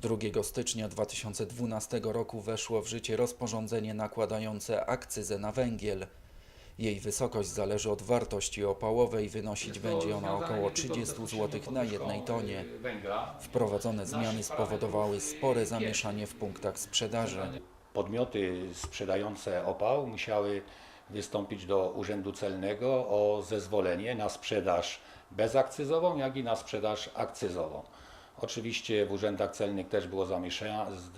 2 stycznia 2012 roku weszło w życie rozporządzenie nakładające akcyzę na węgiel. Jej wysokość zależy od wartości opałowej, wynosić będzie ona około 30 zł na jednej tonie. Wprowadzone zmiany spowodowały spore zamieszanie w punktach sprzedaży. Podmioty sprzedające opał musiały wystąpić do Urzędu Celnego o zezwolenie na sprzedaż bezakcyzową, jak i na sprzedaż akcyzową. Oczywiście w urzędach celnych też było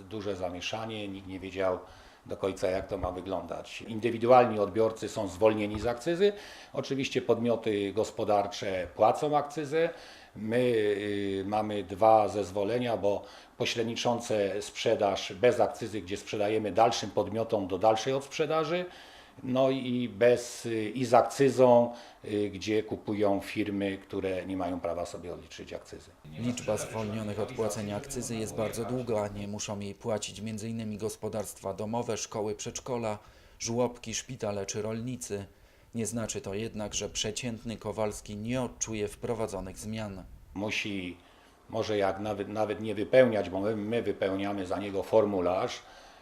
duże zamieszanie, nikt nie wiedział do końca jak to ma wyglądać. Indywidualni odbiorcy są zwolnieni z akcyzy, oczywiście podmioty gospodarcze płacą akcyzę. My y, mamy dwa zezwolenia, bo pośredniczące sprzedaż bez akcyzy, gdzie sprzedajemy dalszym podmiotom do dalszej odsprzedaży, no i bez y, i z akcyzą, y, gdzie kupują firmy, które nie mają prawa sobie odliczyć akcyzy. Liczba zwolnionych od płacenia akcyzy jest bardzo długa, nie muszą jej płacić m.in. gospodarstwa domowe, szkoły, przedszkola, żłobki, szpitale czy rolnicy. Nie znaczy to jednak, że przeciętny Kowalski nie odczuje wprowadzonych zmian. musi, może jak nawet, nawet nie wypełniać, bo my, my wypełniamy za niego formularz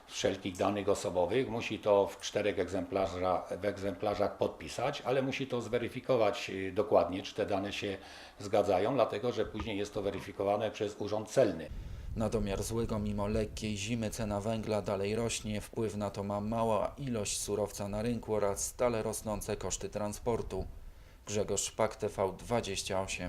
wszelkich danych osobowych, musi to w czterech egzemplarzach, w egzemplarzach podpisać, ale musi to zweryfikować y, dokładnie, czy te dane się zgadzają, dlatego że później jest to weryfikowane przez Urząd Celny. Na domiar złego, mimo lekkiej zimy, cena węgla dalej rośnie. Wpływ na to ma mała ilość surowca na rynku oraz stale rosnące koszty transportu. Grzegorz Szpak, TV 28.